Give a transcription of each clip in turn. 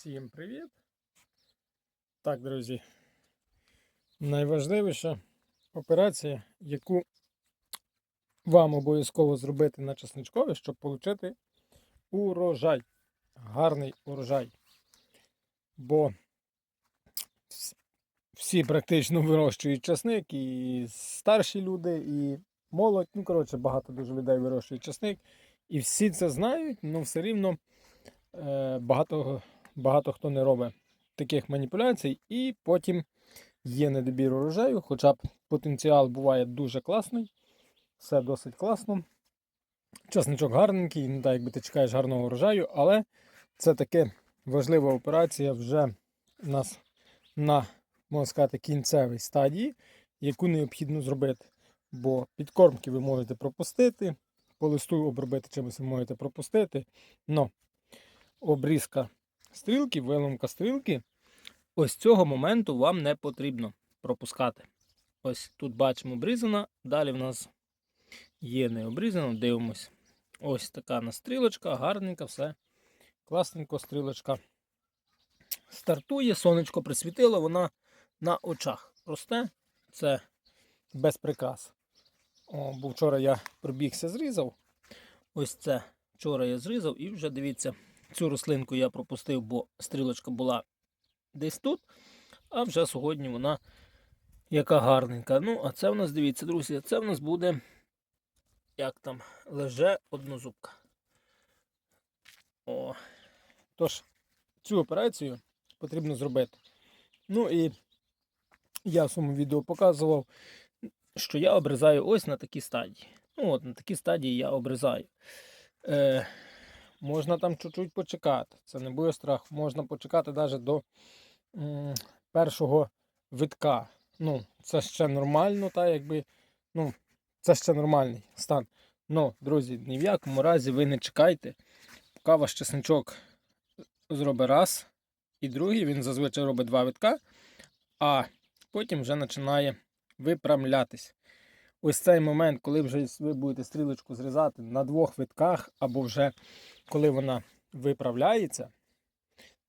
Всім привіт! Так, друзі. Найважливіша операція, яку вам обов'язково зробити на часничкові, щоб отримати урожай. Гарний урожай. Бо всі практично вирощують часник, і старші люди, і молодь. Ну, коротше, багато дуже людей вирощують часник. І всі це знають, але все рівно е, багато, багато хто не робить таких маніпуляцій, і потім є недобір урожаю, хоча б потенціал буває дуже класний, все досить класно. Часничок гарненький, не так, якби ти чекаєш гарного урожаю, але це таке важлива операція вже у нас на, можна сказати, кінцевій стадії, яку необхідно зробити. Бо підкормки ви можете пропустити, по листу обробити чимось ви можете пропустити. Но обрізка стрілки, виломка стрілки, ось цього моменту вам не потрібно пропускати. Ось тут бачимо обрізана, далі в нас є не обрізано, дивимось. Ось така на стрілочка, гарненька, все. Класненько стрілочка. Стартує, сонечко присвітило, вона на очах росте. Це без прикрас. О, бо вчора я пробігся, зрізав. Ось це вчора я зрізав і вже дивіться, цю рослинку я пропустив, бо стрілочка була десь тут. А вже сьогодні вона яка гарненька. Ну, а це в нас, дивіться, друзі, це в нас буде, як там, леже однозубка. О. Тож, цю операцію потрібно зробити. Ну і я в своєму відео показував, що я обрізаю ось на такій стадії. Ну, от на такій стадії я обрізаю. Е, можна там чуть-чуть почекати. Це не буде страх. Можна почекати навіть до м, першого витка. Ну, це ще нормально, та якби. Ну, це ще нормальний стан. Ну, друзі, ні в якому разі ви не чекайте, поки ваш чесничок зробить раз і другий, він зазвичай робить два витка, а потім вже починає випрямлятись. Ось цей момент, коли вже ви будете стрілочку зрізати на двох витках, або вже коли вона виправляється,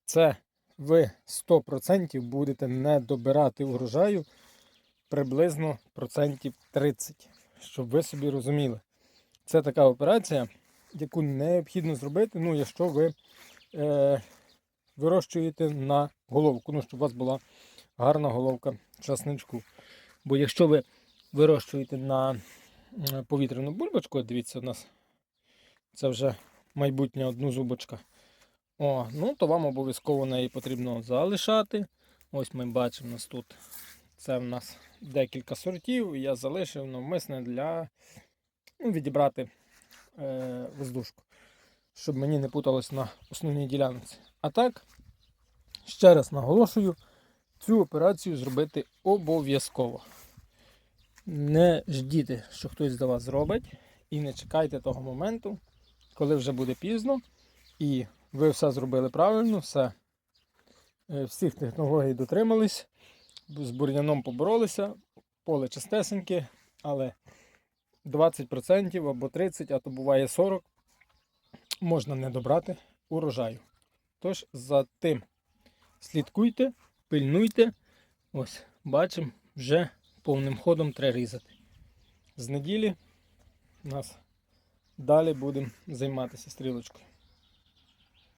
це ви 100% будете не добирати урожаю приблизно процентів 30, щоб ви собі розуміли. Це така операція, яку необхідно зробити, ну, якщо ви е, вирощуєте на головку, ну, щоб у вас була гарна головка часничку. Бо якщо ви вирощуєте на повітряну бульбочку, дивіться, у нас це вже майбутня однозубочка. О, ну то вам обов'язково неї потрібно залишати. Ось ми бачимо у нас тут. Це в нас декілька сортів. Я залишив навмисне для ну, відібрати е, воздушку, щоб мені не путалось на основній ділянці. А так, ще раз наголошую, цю операцію зробити обов'язково. Не ждіть, що хтось за вас зробить, і не чекайте того моменту, коли вже буде пізно, і ви все зробили правильно, все, е, всіх технологій дотримались, з бур'яном поборолися, поле чистесеньке, але 20% або 30%, а то буває 40%, можна не добрати урожаю. Тож за тим слідкуйте, пильнуйте. Ось, бачимо, вже повним ходом треба різати. З неділі нас далі будемо займатися стрілочкою.